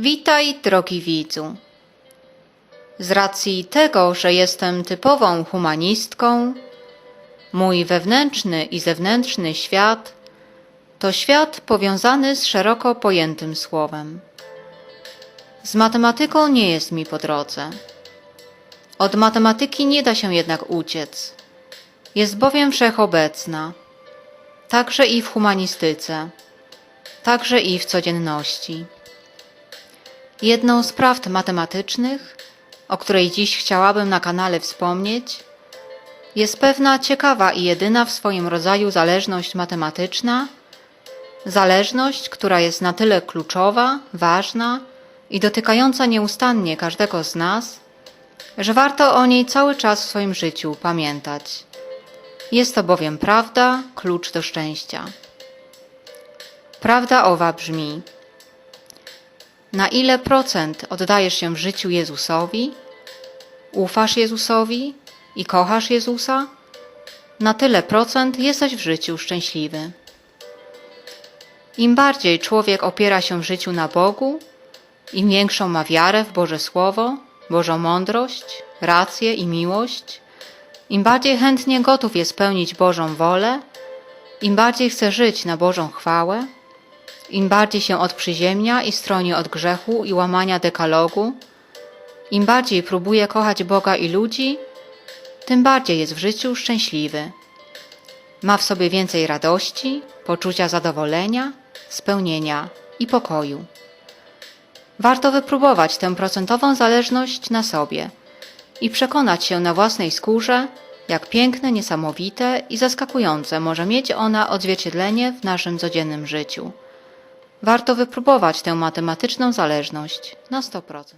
Witaj, drogi widzu. Z racji tego, że jestem typową humanistką, mój wewnętrzny i zewnętrzny świat to świat powiązany z szeroko pojętym słowem. Z matematyką nie jest mi po drodze. Od matematyki nie da się jednak uciec. Jest bowiem wszechobecna, także i w humanistyce, także i w codzienności. Jedną z prawd matematycznych, o której dziś chciałabym na kanale wspomnieć, jest pewna ciekawa i jedyna w swoim rodzaju zależność matematyczna, zależność, która jest na tyle kluczowa, ważna i dotykająca nieustannie każdego z nas, że warto o niej cały czas w swoim życiu pamiętać. Jest to bowiem prawda, klucz do szczęścia. Prawda owa brzmi: na ile procent oddajesz się w życiu Jezusowi, ufasz Jezusowi i kochasz Jezusa, na tyle procent jesteś w życiu szczęśliwy. Im bardziej człowiek opiera się w życiu na Bogu, im większą ma wiarę w Boże Słowo, Bożą mądrość, rację i miłość, im bardziej chętnie gotów jest pełnić Bożą wolę, im bardziej chce żyć na Bożą chwałę, im bardziej się odprzyziemnia i stroni od grzechu i łamania dekalogu, im bardziej próbuje kochać Boga i ludzi, tym bardziej jest w życiu szczęśliwy. Ma w sobie więcej radości, poczucia zadowolenia, spełnienia i pokoju. Warto wypróbować tę procentową zależność na sobie i przekonać się na własnej skórze, jak piękne, niesamowite i zaskakujące może mieć ona odzwierciedlenie w naszym codziennym życiu. Warto wypróbować tę matematyczną zależność na 100%.